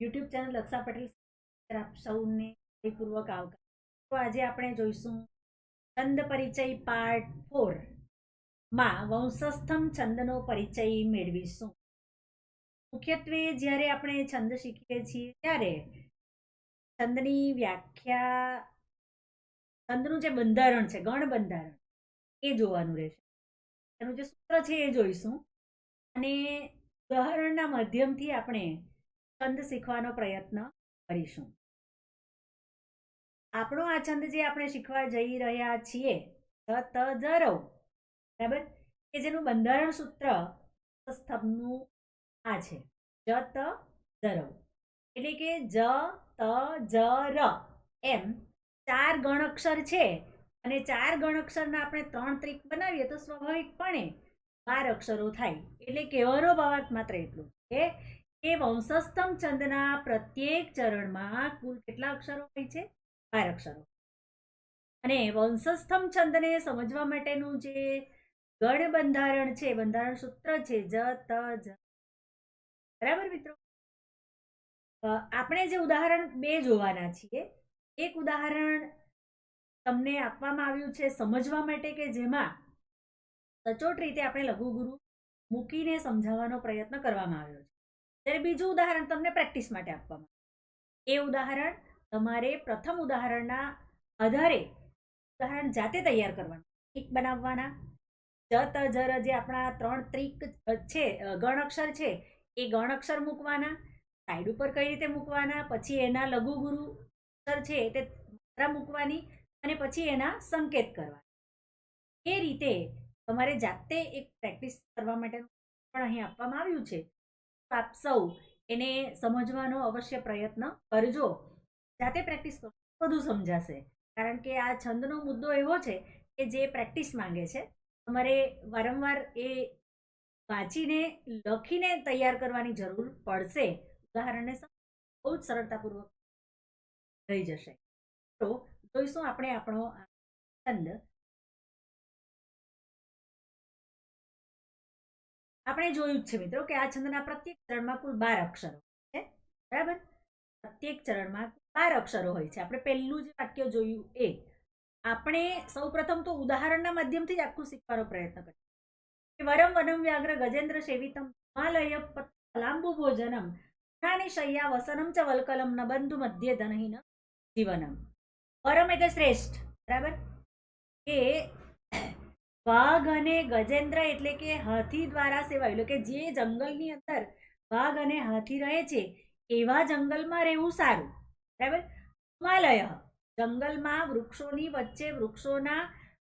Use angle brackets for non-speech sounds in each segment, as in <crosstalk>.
YouTube channel લક્ષા Patel આપ સૌને પૂર્વક આવકાર. તો આજે આપણે જોઈશું છંદ પરિચય પાર્ટ ફોરમાં વંશસ્થમ છંદનો પરિચય મેળવીશું. મુખ્યત્વે જ્યારે આપણે છંદ શીખીએ છીએ ત્યારે છંદની વ્યાખ્યા છંદનું જે બંધારણ છે, ગણ બંધારણ, એ જોવાનું રહેશે. એનું જે સૂત્ર છે એ જોઈશું. અને ઉદાહરણના માધ્યમથી આપણે છંદ શીખવાનો પ્રયત્ન કરીશું. આપણો આ છંદ જે આપણે શીખવા જઈ રહ્યા છીએ, ત ત જ બરાબર? કે જેનું બંધારણ સૂત્ર સ્તંભનું આ છે. જ ત જ એટલે કે જ, ત, જ, ર. એમ ચાર ગણ અક્ષર છે અને ચાર ગણ અક્ષરના આપણે ત્રણ ત્રિક બનાવીએ તો સ્વાભાવિકપણે બાર અક્ષરો થાય. એટલે કહેવાનો ભાવાર્થ માત્ર એટલું. કે એ વંશસ્તમ છંદના પ્રત્યેક ચરણમાં કુલ કેટલા અક્ષરો હોય છે બાર અક્ષરો અને વંશસ્થમ છંદને સમજવા માટેનું જે ગણ બંધારણ છે બંધારણ સૂત્ર છે જ ત જ બરાબર મિત્રો આપણે જે ઉદાહરણ બે જોવાના છીએ એક ઉદાહરણ તમને આપવામાં આવ્યું છે સમજવા માટે કે જેમાં સચોટ રીતે આપણે લઘુગુરુ મૂકીને સમજાવવાનો પ્રયત્ન કરવામાં આવ્યો છે. ત્યારે બીજું ઉદાહરણ તમને પ્રેક્ટિસ માટે આપવામાં. એ ઉદાહરણ તમારે પ્રથમ ઉદાહરણના આધારે ઉદાહરણ જાતે તૈયાર કરવાનું. એક બનાવવાના. જત, જર જે આપણા ત્રણ ત્રિક છે ગણ અક્ષર છે, એ ગણ અક્ષર મૂકવાના. સાઈડ ઉપર કઈ રીતે મૂકવાના? પછી એના લઘુગુરુ અક્ષર છે તે મૂકવાની અને પછી એના સંકેત કરવા એ રીતે તમારે જાતે એક પ્રેક્ટિસ કરવા માટેનું પણ અહીં આપવામાં આવ્યું છે. આપ સૌ એને સમજવાનો અવશ્ય પ્રયત્ન કરજો. જાતે પ્રેક્ટિસ કરો બધું સમજાશે. કારણ કે આ છંદનો મુદ્દો એવો છે કે જે પ્રેક્ટિસ માંગે છે. તમારે વારંવાર એ વાંચીને, લખીને તૈયાર કરવાની જરૂર પડશે. ઉદાહરણને બહુ જ સરળતાપૂર્વક થઈ જશે. તો જોઈશું આપણે આપણો છંદ આપણે જોયું જ છે મિત્રો કે આ છંદના પ્રત્યેક ચરણમાં કુલ બાર અક્ષરો છે. બરાબર? પ્રત્યેક ચરણમાં બાર અક્ષરો હોય છે. આપણે પહેલું જે વાક્ય જોયું એ. આપણે સૌપ્રથમ તો ઉદાહરણના માધ્યમથી જ આખું શીખવાનો પ્રયત્ન કરીએ. કે વરમ વનમ વ્યાગ્ર ગજેન્દ્ર સેવિતમ હિમાલય લાંબુ ભોજનમ પુરાણી શય્યા વસનમ ચ વલકલમ ન બંધુ મધ્ય ધનહીન જીવનમ. વરમ એટલે શ્રેષ્ઠ. બરાબર? કે વાઘ અને ગજેન્દ્ર એટલે કે હાથી દ્વારા સેવાય. એટલે કે જે જંગલની અંદર વાઘ અને હાથી રહે છે, એવા જંગલમાં રહેવું સારું. બરાબર? હિમાલય. જંગલમાં વૃક્ષોની વચ્ચે વૃક્ષોના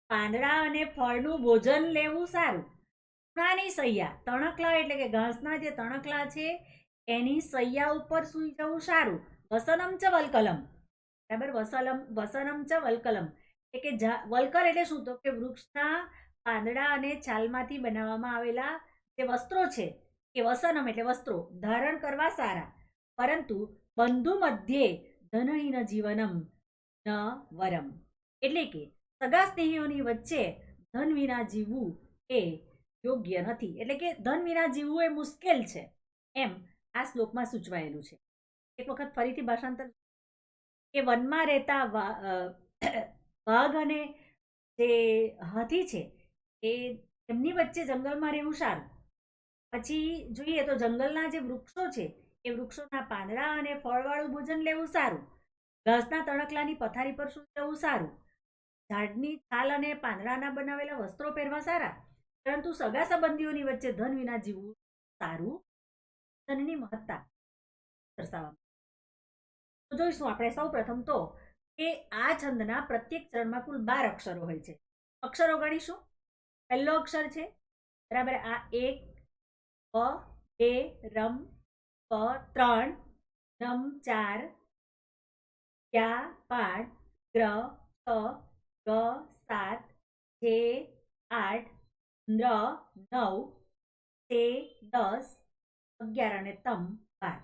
પાંદડા અને ફળનું ભોજન લેવું સારું. પુરાની સૈયા. તણકલા એટલે કે ઘાસના જે તણકલા છે, એની સૈયા ઉપર સૂઈ જવું સારું. વસનમ ચ વલકલમ. બરાબર? વસલમ, વસનમ ચ વલકલમ. એટલે કે વલકર એટલે શું? તો કે વૃક્ષના પાંદડા અને છાલમાંથી બનાવવામાં આવેલા જે વસ્ત્રો છે કે વસનમ એટલે વસ્ત્રો, ધારણ કરવા સારા. પરંતુ બંધુ મધ્યે ધનહીન જીવનમ ન વરમ. એટલે કે સગા સ્નેહીઓની વચ્ચે ધન વિના જીવવું એ યોગ્ય નથી. એટલે કે ધન વિના જીવવું એ મુશ્કેલ છે, એમ આ શ્લોકમાં સૂચવાયેલું છે. એક વખત ફરીથી ભાષાંતર કે વનમાં રહેતા <coughs> વાઘ અને જે હાથી છે એ એમની વચ્ચે જંગલમાં રહેવું સારું. પછી જોઈએ તો જંગલના જે વૃક્ષો છે, એ વૃક્ષોના પાંદડા અને ફળવાળું ભોજન લેવું સારું. ઘાસના તણકલાની પથારી પર સૂઈ જવું સારું. ઝાડની છાલ અને પાંદડાના બનાવેલા વસ્ત્રો પહેરવા સારા. પરંતુ સગા સંબંધીઓની વચ્ચે ધન વિના જીવવું સારું? ધનની મહત્તા દર્શાવવામાં તો જોઈશું આપણે સૌ પ્રથમ તો કે આ છંદના પ્રત્યેક ચરણમાં કુલ બાર અક્ષરો હોય છે. અક્ષરો ગણીશું. પહેલો અક્ષર છે. બરાબર, આ એક, પ, બે, રમ, પ, ત્રણ નમ ચાર, ક્યા, પાંચ ગ્ર છ ગ, સાત જે આઠ, ન્ર, નવ, તે, દસ, અગિયાર અને તમ, બાર.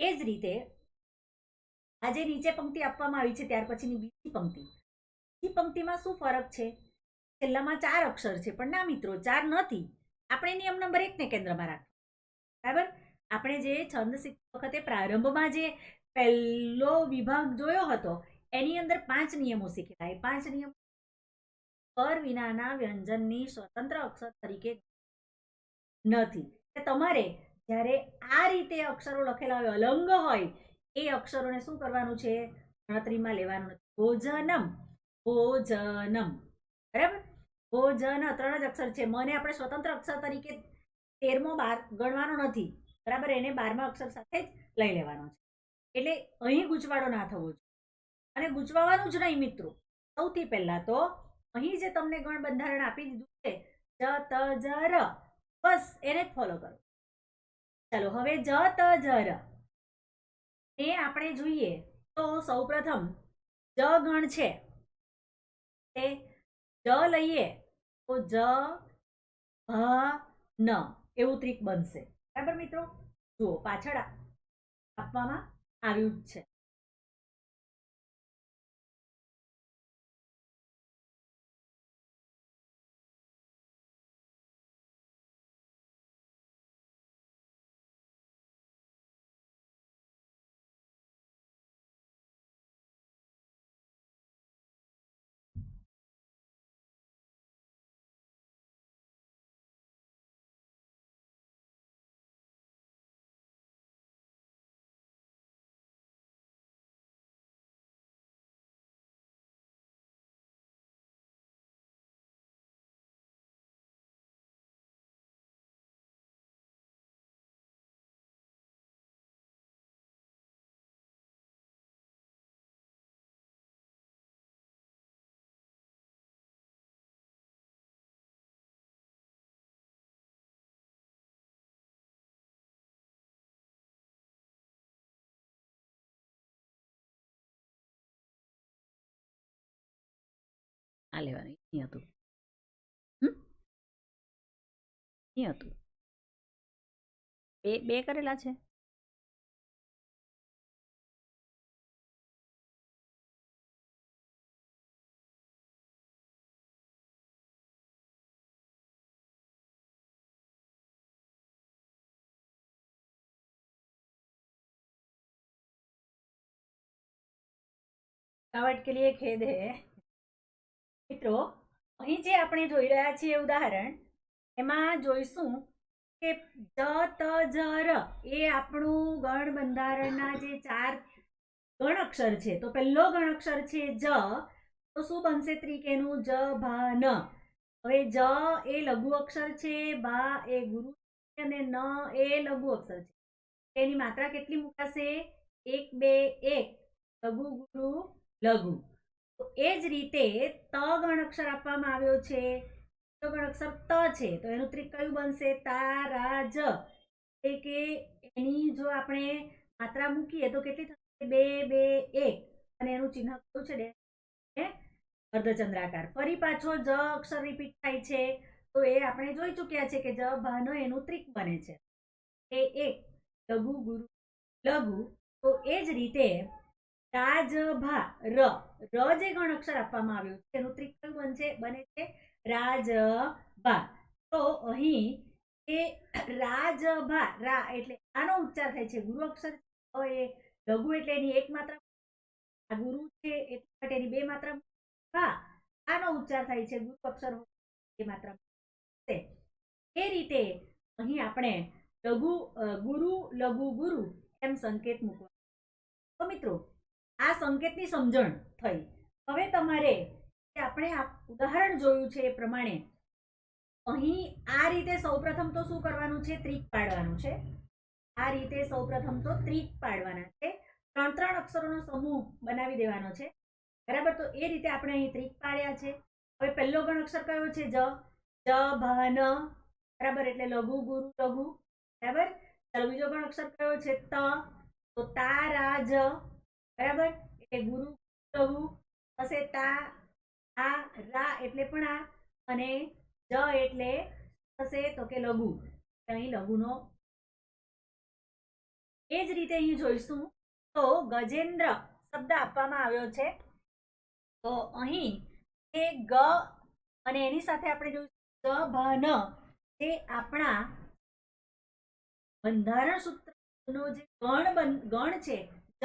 એ જ રીતે આજે નીચે પંક્તિ આપવામાં આવી છે, ત્યાર પછીની બીજી પંક્તિ. બીજી પંક્તિમાં શું ફરક છે? છેલ્લામાં ચાર અક્ષર છે, પણ ના મિત્રો, ચાર નથી. આપણે નિયમ નંબર એકને કેન્દ્રમાં રાખીએ. બરાબર? આપણે જે છંદ શીખતી વખતે પ્રારંભમાં જે પહેલો વિભાગ જોયો હતો, એની અંદર પાંચ નિયમો શીખેલા. એ પાંચ નિયમ પર વિનાના વ્યંજનની સ્વતંત્ર અક્ષર તરીકે નથી. તમારે જ્યારે આ રીતે અક્ષરો લખેલા હોય, અલંગ હોય, એ અક્ષરોને શું કરવાનું છે? ગણતરીમાં લેવાનું નથી. ભોજનમ. ભોજનમ. બરાબર? ભોજન ત્રણ જ અક્ષર છે. મને આપણે સ્વતંત્ર અક્ષર તરીકે તેરમો બાર ગણવાનો નથી. બરાબર? એને બારમા અક્ષર સાથે જ લઈ લેવાનો છે. એટલે અહીં ગૂંચવાડો ના થવો જોઈએ. અને ગૂંચવાવાનું જ નહીં મિત્રો. સૌથી પહેલાં તો અહીં જે તમને ગણ બંધારણ આપી દીધું છે, જ, ત, જ, ર. બસ એને જ ફોલો કરો. ચાલો, હવે જ, ત, જ, ર. એ આપણે જોઈએ તો સૌપ્રથમ જ ગણ છે. તે જ લઈએ તો જ ભ ન એવું ત્રિક બનશે. બરાબર મિત્રો? જુઓ, પાછળ આપવામાં આવ્યું જ છે. આ લેવાનું અહીં હતું હમ? અહીં હતું બે બે કરેલા છે रुकावट के लिए खेद है મિત્રો, અહીં જે આપણે જોઈ રહ્યા છીએ ઉદાહરણ, એમાં જોઈશું કે જ, ત, જ, ર એ આપણું ગણ બંધારણના જે ચાર ગણ અક્ષર છે, તો પહેલો ગણ અક્ષર છે જ, તો શું બનશે ત્રિકેનું જ, ભા, ન. હવે જ એ લઘુ અક્ષર છે ભા એ ગુરુ અને ન એ લઘુ અક્ષર છે. એની માત્રા કેટલી મુકાશે? એક, બે, એક. લઘુ, ગુરુ, લઘુ. એ જ રીતે ત ગણ અક્ષર આપવામાં આવ્યો છે. ગણ અક્ષર ત છે. તો એનું ત્રિક કયું બનશે? તારાજ. જ એટલે કે એની જો આપણે માત્રા મૂકીએ તો કેટલી થશે? બે બે, એક. અને એનું ચિહ્ન કયું છે? અર્ધચંદ્રાકાર. ફરી પાછો જ અક્ષર રિપીટ થાય છે. તો એ આપણે જોઈ ચૂક્યા છે કે જ ભાનો એનું ત્રિક બને છે. એ એક. લઘુ ગુરુ, લઘુ. તો એ જ રીતે રાજ ભા ર ર જે ગણ અક્ષર આપવામાં આવ્યું છે એનું ત્રિક કયું બનશે બને છે રાજ ભા તો અહીં એ રાજભા, રા એટલે આનો ઉચ્ચાર થાય છે, ગુરુ અક્ષર એ લઘુ એટલે એની એક માત્રા, આ ગુરુ છે એટલા માટે એની બે માત્રા ભા આનો ઉચ્ચાર થાય છે, ગુરુ અક્ષર એ માત્રા. એ રીતે અહીં આપણે લઘુ ગુરુ લઘુ ગુરુ એમ સંકેત મૂકવા તો મિત્રો આ સંકેતની સમજણ થઈ. હવે તમારે આપણે આ ઉદાહરણ જોયું છે એ પ્રમાણે અહીં આ રીતે સૌપ્રથમ તો શું કરવાનું છે? ત્રિક પાડવાનું છે. આ રીતે સૌપ્રથમ તો ત્રિક પાડવાના છે. ત્રણ ત્રણ અક્ષરોનો સમૂહ બનાવી દેવાનો છે. બરાબર? તો એ રીતે આપણે અહીં ત્રિક પાડ્યા છે. હવે પહેલો ગણ અક્ષર કયો છે? જ. જ, ભ, ન. બરાબર? એટલે લઘુ, ગુરુ, લઘુ. બરાબર? ચાલો બીજો ગણ અક્ષર કયો છે? ત. તો તારા જ. બરાબર? એટલે ગુરુ લઘુ થશે તા આ, રા એટલે પણ આ અને જ એટલે થશે તો કે લઘુ. અહીં લઘુનો એ જ રીતે અહીં જોઈશું. તો ગજેન્દ્ર શબ્દ આપવામાં આવ્યો છે. તો અહીં તે ગ અને એની સાથે આપણે જોઈશું. ગ, ભ, ન જે આપણા બંધારણ સૂત્રનો જે ગણ ગણ છે, જ.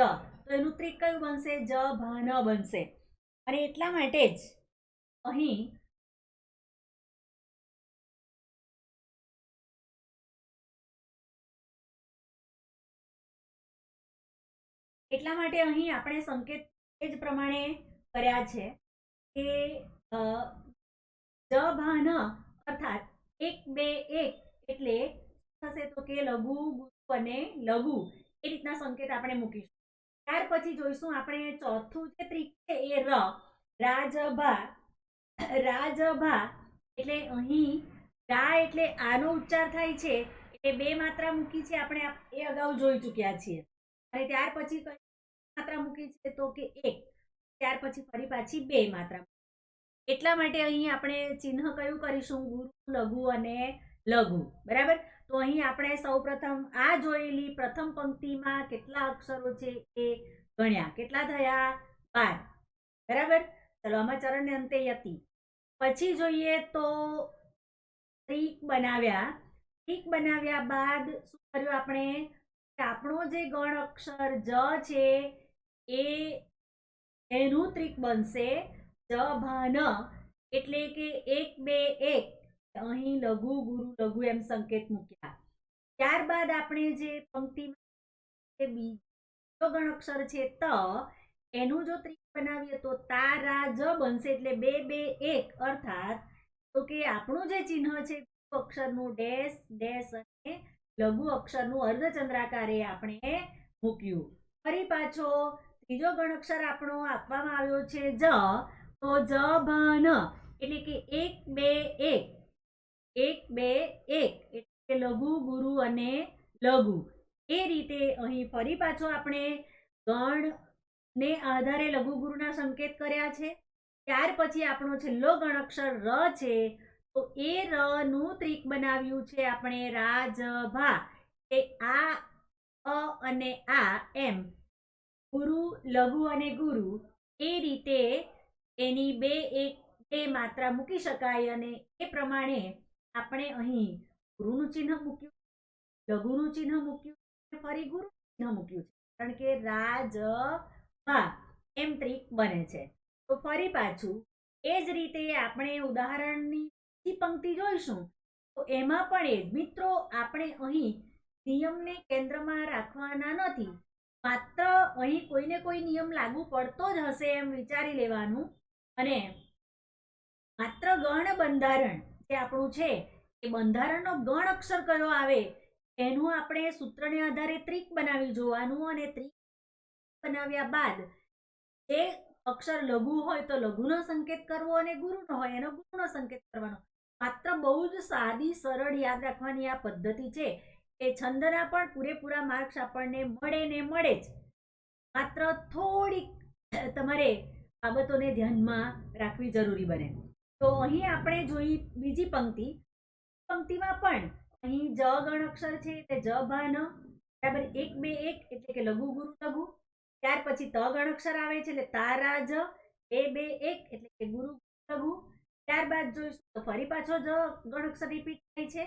તો એનું ત્રિક કયું બનશે? જ ભાન બનશે. અને એટલા માટે જ અહીં એટલા માટે અહીં આપણે સંકેત એ જ પ્રમાણે કર્યા છે કે જ જ ભાન અર્થાત એક, બે, એક એટલે થશે તો કે લઘુ ગુરુ અને લઘુ એ રીતના સંકેત આપણે મૂકીશું. ત્યાર પછી જોઈશું આપણે ચોથું જે ત્રિક છે એ ર. રાજભા રાજભા એટલે અહીં રા એટલે આનો ઉચ્ચાર થાય છે. એટલે બે માત્રા મૂકી છે આપણે એ અગાઉ જોઈ ચૂક્યા છીએ. અને ત્યાર પછી કઈ માત્રા મૂકી છે તો કે એક. ત્યાર પછી ફરી પાછી બે માત્રા. એટલા માટે અહીં આપણે ચિહ્ન કયું કરીશું? ગુરુ, લઘુ અને લઘુ. બરાબર? તો અહીં આપણે સૌપ્રથમ આ જોયેલી પ્રથમ પંક્તિમાં કેટલા અક્ષરો છે એ ગણ્યા. કેટલા થયા? બાર. બરાબર? ચલો, આમાં ચરણને અંતે યતિ. પછી જોઈએ તો ત્રિક બનાવ્યા. ટીક બનાવ્યા બાદ શું કર્યું આપણે? આપણો જે ગણ અક્ષર જ છે એ એનું ત્રિક બનશે. જ ભાન એટલે કે એક, બે, એક. અહીં લઘુ, ગુરુ, લઘુ એમ સંકેત મૂક્યા. ત્યારબાદ આપણે જે પંક્તિમાં બીજો ગણ અક્ષર છે ત, એનું જો ત્રિક બનાવીએ તો તારા જ બનશે એટલે બે બે, એક, અર્થાત તો કે આપણું જે ચિહ્ન છે અક્ષરનું ડેશ ડેશ અને લઘુ અક્ષરનું અર્ધચંદ્રાકારે આપણે મૂક્યું. ફરી પાછો ત્રીજો ગણ અક્ષર આપણો આપવામાં આવ્યો છે જ, તો જ ભન એટલે કે એક, બે, એક. એક, બે, એક. એટલે લઘુ, ગુરુ અને લઘુ. એ રીતે અહીં ફરી પાછો આપણે ગણ ને આધારે લઘુ, ગુરુના સંકેત કર્યા છે. ત્યાર પછી આપણો છેલ્લો ગણ અક્ષર ર છે. તો એ ર નું ત્રિક બનાવ્યું છે આપણે રાજભા. એ આ, અ અને આ એમ. ગુરુ, લઘુ અને ગુરુ. એ રીતે એની બે, એક, બે માત્રા મૂકી શકાય અને એ પ્રમાણે આપણે અહીં ગુરુનું ચિહ્ન મૂક્યું, લઘુનું ચિહ્ન મૂક્યું ફરી ગુરુ ચિહ્ન મૂક્યું છે. કારણ કે રાજ ભા એમ ત્રિક બને છે. તો ફરી પાછું, એ જ રીતે આપણે ઉદાહરણની બીજી પંક્તિ જોઈશું. તો એમાં પણ એ મિત્રો, આપણે અહીં નિયમને કેન્દ્રમાં રાખવાના નથી. માત્ર અહીં કોઈને કોઈ નિયમ લાગુ પડતો જ હશે એમ વિચારી લેવાનું. અને માત્ર ગણ બંધારણ આપણું છે એ બંધારણનો ગણ અક્ષર કયો આવે, એનું આપણે સૂત્રને આધારે ત્રિક બનાવી જોવાનું અને ત્રિક બનાવ્યા બાદ જે અક્ષર લઘુ હોય તો લઘુનો સંકેત કરવો અને ગુરુનો હોય એનો ગુરુનો સંકેત કરવાનો. માત્ર બહુ જ સાદી, સરળ યાદ રાખવાની આ પદ્ધતિ છે. એ છંદના પણ પૂરેપૂરા માર્ક્સ આપણને મળે ને મળે જ. માત્ર થોડીક તમારે બાબતોને ધ્યાનમાં રાખવી જરૂરી બને. તો અહીં આપણે જોઈ બીજી પંક્તિ. પંક્તિમાં પણ અહીં જ ગણ અક્ષર છે એટલે જ ભાન બરાબર, એક, બે, એક એટલે કે લઘુ, ગુરુ, લઘુ. ત્યાર પછી ત ગણ અક્ષર આવે છે એટલે તારા, જ. બે બે, એક એટલે કે ગુરુ લઘુ. ત્યારબાદ જોઈશું તો ફરી પાછો જ ગણ અક્ષર રિપીટ થાય છે.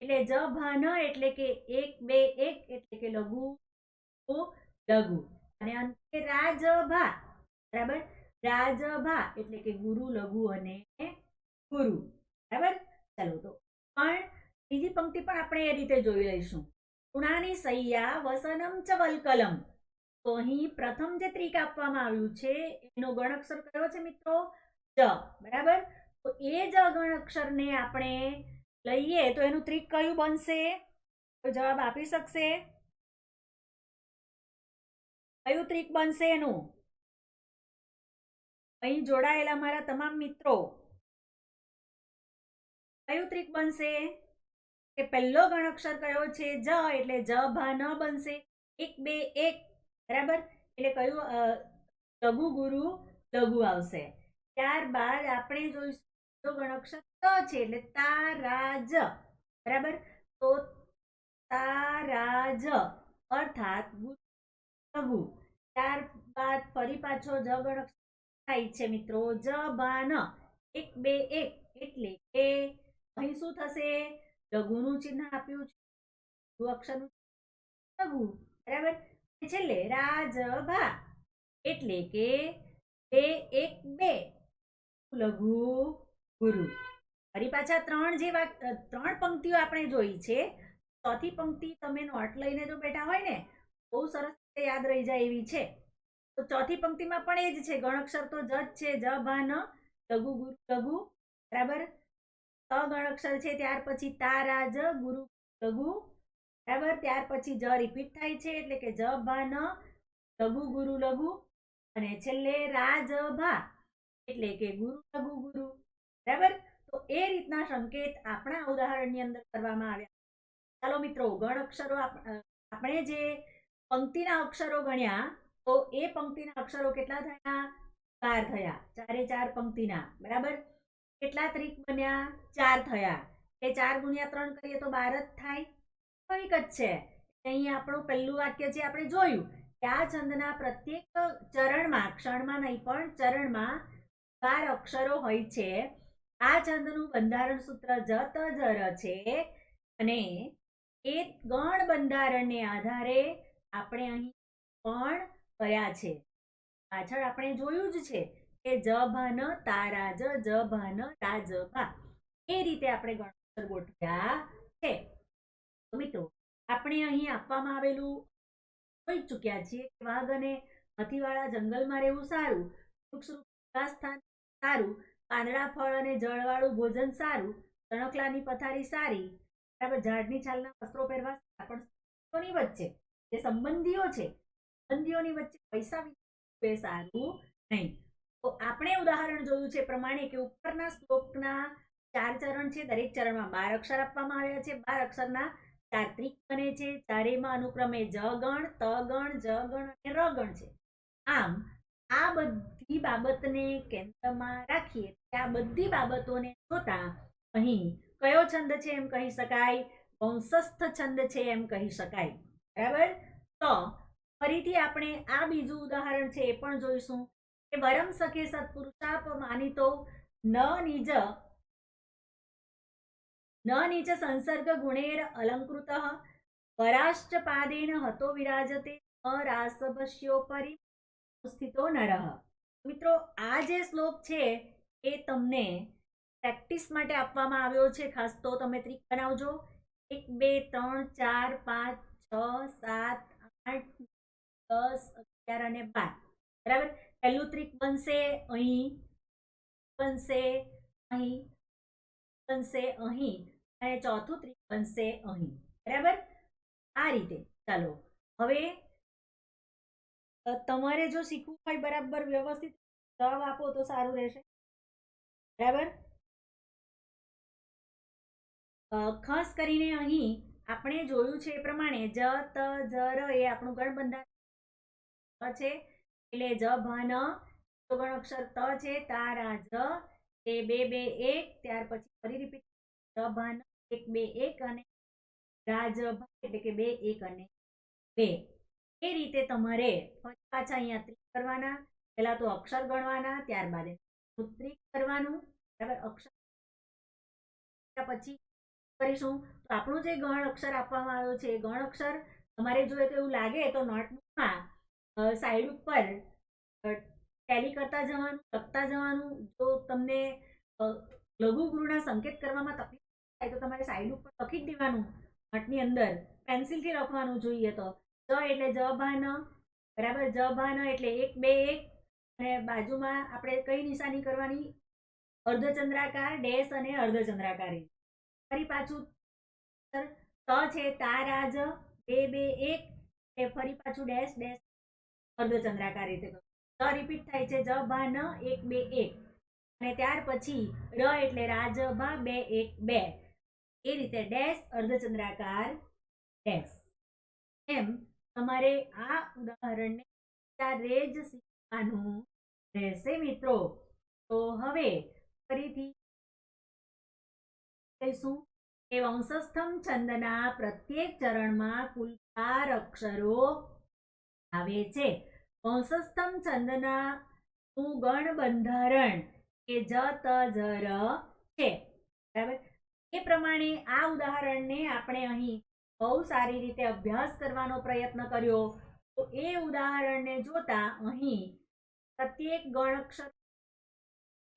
એટલે જ ભાન એટલે કે એક, બે, એક એટલે કે લઘુ લઘુ. અને અંતે રાજ ભા. બરાબર? રાજભા એટલે કે ગુરુ, લઘુ અને ગુરુ. બરાબર? ચાલો તો. પણ બીજી પંક્તિ પણ આપણે એ રીતે જોઈ લઈશું. ઉણાની સૈયા વસનમ ચ વલકલમ. તો અહીં પ્રથમ જે ત્રિક આપવામાં આવ્યું છે, એનો ગણઅક્ષર કયો છે મિત્રો? જ. બરાબર? તો એ જ ગણઅક્ષરને આપણે લઈએ તો એનું ત્રિક કયું બનશે? તો જવાબ આપી શકશે? કયું ત્રિક બનશે એનું? અહીં જોડાયેલા મારા તમામ મિત્રો, કયું ત્રિક બનશે? કે પહેલો ગણઅક્ષર કયો છે? જ એટલે જ ભા ન બનશે. એક, બે, એક, બરાબર? એટલે કયું લઘુ ગુરુ લઘુ આવશે. ત્યારબાદ આપણે જોઈશું બીજો ગણઅક્ષર ત છે એટલે તારાજ, બરાબર? તો તારાજ, અર્થાત લઘુ. ત્યારબાદ ફરી પાછો જ ગણઅક્ષર થાય છે મિત્રો. જ બાન એક બે એક એટલે કે અહીં શું થશે? લઘુનું ચિહ્ન આપ્યું છે. અક્ષરનું લઘુ, બરાબર? છેલ્લે રાજભા એટલે કે બે એક બે. લઘુ ગુરુ. ફરી પાછા ત્રણ જે ત્રણ પંક્તિઓ આપણે જોઈ છે. ચોથી પંક્તિ તમે નોટ લઈને જો બેઠા હોય ને, બહુ સરસ યાદ રહી જાય એવી છે. તો ચોથી પંક્તિમાં પણ એ જ છે ગણક્ષર તો જ છે, જ, ભા, ન ગુરુ લઘુ બરાબર? ત ગણક્ષર છે, ત્યાર પછી તારા, જ, ગુરુ લઘુ બરાબર? ત્યાર પછી જ રિપીટ થાય છે, એટલે કે જ, ભા, ન લઘુ ગુરુ, લઘુ, અને છેલ્લે રાજ ભા, એટલે કે ગુરુ, લઘુ, ગુરુ, બરાબર? તો એ રીતના સંકેત આપણા ઉદાહરણની અંદર કરવામાં આવ્યા. ચાલો મિત્રો ગણ અક્ષરો આપણે જે પંક્તિના અક્ષરો ગણ્યા તો એ પંક્તિના અક્ષરો કેટલા થયા? બાર થયા. ચારે ચાર પંક્તિના. બરાબર? કેટલા ત્રિક બન્યા? ચાર થયા. એ ચાર ગુણ્યા ત્રણ કરીએ તો બાર જ થાય. કોઈક જ છે. અહીં આપણું પહેલું વાક્ય જે આપણે જોયું કે આ છંદના પ્રત્યેક ચરણમાં, ક્ષણમાં નહીં પણ ચરણમાં બાર અક્ષરો હોય છે. આ છંદનું બંધારણ સૂત્ર જત જર છે. અને એ ગણ બંધારણને આધારે આપણે અહીં પણ કર્યા છે. પાછળ આપણે જોયું જ છે કે જ ભાન તારા જ જ ભાન રાજ ભા એ રીતે આપણે ગણતર ગોઠવ્યા છે. મિત્રો, આપણે અહીં આપવામાં આવેલું જોઈ ચૂક્યા છીએ કે વાઘ અને હાથીવાળા જંગલમાં રહેવું સારું વૃક્ષ સારું, પાંદડા, ફળ અને જળવાળું ભોજન સારું તણકલાની પથારી સારી, બરાબર ઝાડની છાલના વસ્ત્રો પહેરવા પણ વચ્ચે જે સંબંધીઓ છે સંબંધીઓની વચ્ચે પૈસા વિનિમય સારું નહીં. તો આપણે ઉદાહરણ જોયું છે પ્રમાણે કે ઉપરના શ્લોકના ચાર ચરણ છે, દરેક ચરણમાં બાર અક્ષર આપવામાં આવ્યા છે. બાર અક્ષરના ચાર ત્રિક બને છે. ચારેયમાં અનુક્રમે જ ગણ, ત ગણ, જ ગણ અને ર ગણ છે. આમ, આ બધી બાબતને કેન્દ્રમાં રાખીએ આ બધી બાબતોને જોતા અહીં કયો છંદ છે એમ કહી શકાય? વંશસ્થ છંદ છે એમ કહી શકાય. બરાબર? તો ફરીથી આપણે આ બીજું ઉદાહરણ છે એ પણ જોઈશું કે વરમ સખે સત્પુરુષાપ માનિતો ન નિજ ન નિજ સંસર્ગ ગુણેર અલંકૃત, પરાશ્ચ પાદેન હતો વિરાજતે, અરાસભસ્યોપરી સ્થિતો નરહ મિત્રો, આ જે શ્લોક છે એ તમને પ્રેક્ટિસ માટે આપવામાં આવ્યો છે. ખાસ તો તમે ત્રિક બનાવજો. એક, બે, ત્રણ, ચાર, પાંચ, છ, સાત, આઠ દસ, અગિયાર અને બાર. બરાબર? પહેલું ત્રિક બનશે અહીં બનશે અહીં બનશે અહીં અને ચોથું ત્રિક બનશે અહીં. બરાબર? આ રીતે. ચાલો. હવે તમારે જો શીખવું હોય બરાબર વ્યવસ્થિત જવાબ આપો તો સારું રહેશે. બરાબર? ખાસ કરીને અહીં આપણે જોયું છે એ પ્રમાણે જ, ત, જ, ર એ આપણું ગણ બંધારણ છે? એટલે જ, ભન ગણ અક્ષર ત છે, તારા જ. એ બે બે, એક, ત્યાર પછી ફરી રિપીટ જ, ભન, એક, બે, એક અને રાજ એટલે કે બે, એક અને બે. એ રીતે તમારે પાછા અહીંયા ત્રિક કરવાના. પહેલા તો અક્ષર ગણવાના, ત્યારબાદ ત્રિક કરવાનું. બરાબર? અક્ષર પછી કરીશું. તો આપણું જે ગણ અક્ષર આપવામાં આવ્યો છે ગણ અક્ષર તમારે જોઈએ તો એવું લાગે તો નોટબુકમાં સાઈડ ઉપર ટેલી કરતા જવાનું લખતા જવાનું, જો તમને લઘુ ગુરુના સંકેત કરવામાં તકલીફ થાય તો તમારે સાઈડ ઉપર લખી જ દેવાનું નોટની અંદર પેન્સિલથી લખવાનું જોઈએ તો. જ એટલે જ ભાન બરાબર, જ ભાન એટલે એક, બે, એક, અને બાજુમાં આપણે કઈ નિશાની કરવાની? અર્ધચંદ્રાકાર, ડેશ અને અર્ધચંદ્રાકારી. ફરી પાછું, ત છે તારાજ બે બે, એક, એ ફરી પાછું ડેશ ડેશ અર્ધચંદ્રાકાર રીતે કરો. રિપીટ થાય છે જ બા ન એક બે એક. અને ત્યાર પછી ર એટલે રાજ બા બે એક બે. એ રીતે ડેશ અર્ધચંદ્રાકાર ડેશ એમ તમારે આ ઉદાહરણને ત્યારે જ શીખવાનું રહેશે મિત્રો. તો હવે ફરીથી કહીશું કે વંશસ્થમ છંદના પ્રત્યેક ચરણમાં કુલ ચાર અક્ષરો આવે છે. વંશસ્થમ છંદના નું ગણ બંધારણ કે જ ત જર છે. બરાબર? એ પ્રમાણે આ ઉદાહરણને આપણે અહીં બહુ સારી રીતે અભ્યાસ કરવાનો પ્રયત્ન કર્યો. તો એ ઉદાહરણને જોતા અહીં પ્રત્યેક ગણ અક્ષર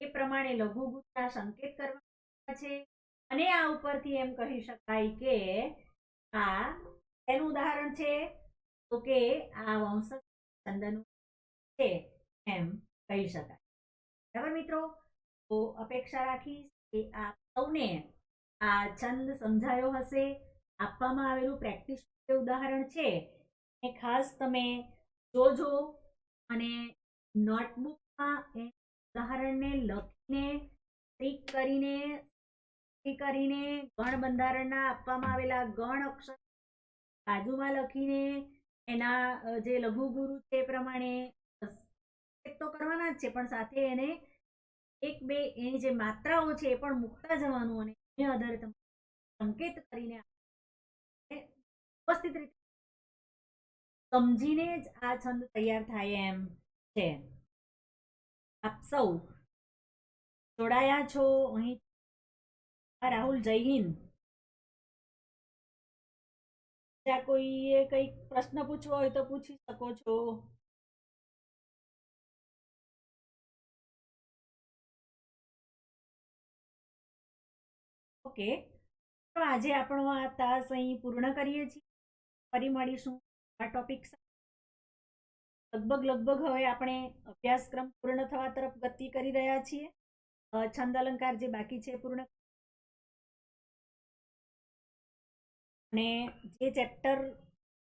એ પ્રમાણે લઘુગુણના સંકેત કરવા છે. અને આ ઉપરથી એમ કહી શકાય કે આ એનું ઉદાહરણ છે. તો કે આ વંશજ છંદનું છે એમ કહી શકાય. બરાબર મિત્રો? તો અપેક્ષા રાખીશ કે આપ સૌને આ છંદ સમજાયો હશે. આપવામાં આવેલું પ્રેક્ટિસ ઉદાહરણ છે એ ખાસ તમે જોજો અને નોટબુકમાં એ ઉદાહરણને લખીને, ટીક કરીને કરીને ગણ બંધારણના આપવામાં આવેલા ગણ અક્ષર બાજુમાં લખીને એના જે લઘુ ગુરુ છે એ પ્રમાણે તો કરવાના જ છે, પણ સાથે એને એક બે એની જે માત્રાઓ છે એ પણ મૂકતા જવાનું અને એને આધારે તમે સંકેત કરીને વ્યવસ્થિત રીતે સમજીને જ આ છંદ તૈયાર થાય એમ છે. આપ સૌ જોડાયા છો અહીં. રાહુલ, જય હિન્દ. બીજા કોઈએ કંઈક પ્રશ્ન પૂછવો હોય તો પૂછી શકો છો. ઓકે. તો આજે આપણો આ તાસ અહીં પૂર્ણ કરીએ છીએ. ફરી મળીશું આ ટોપિક લગભગ લગભગ હવે આપણે અભ્યાસક્રમ પૂર્ણ થવા તરફ ગતિ કરી રહ્યા છીએ. છંદ અલંકાર જે બાકી છે પૂર્ણ અને જે ચેપ્ટર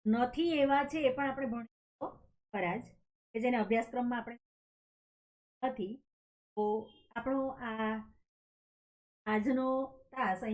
નથી એવા છે એ પણ આપણે ભણીશું ખરા જ કે જેને અભ્યાસક્રમમાં આપણે નથી, તો આપણો આ આજનો તાસ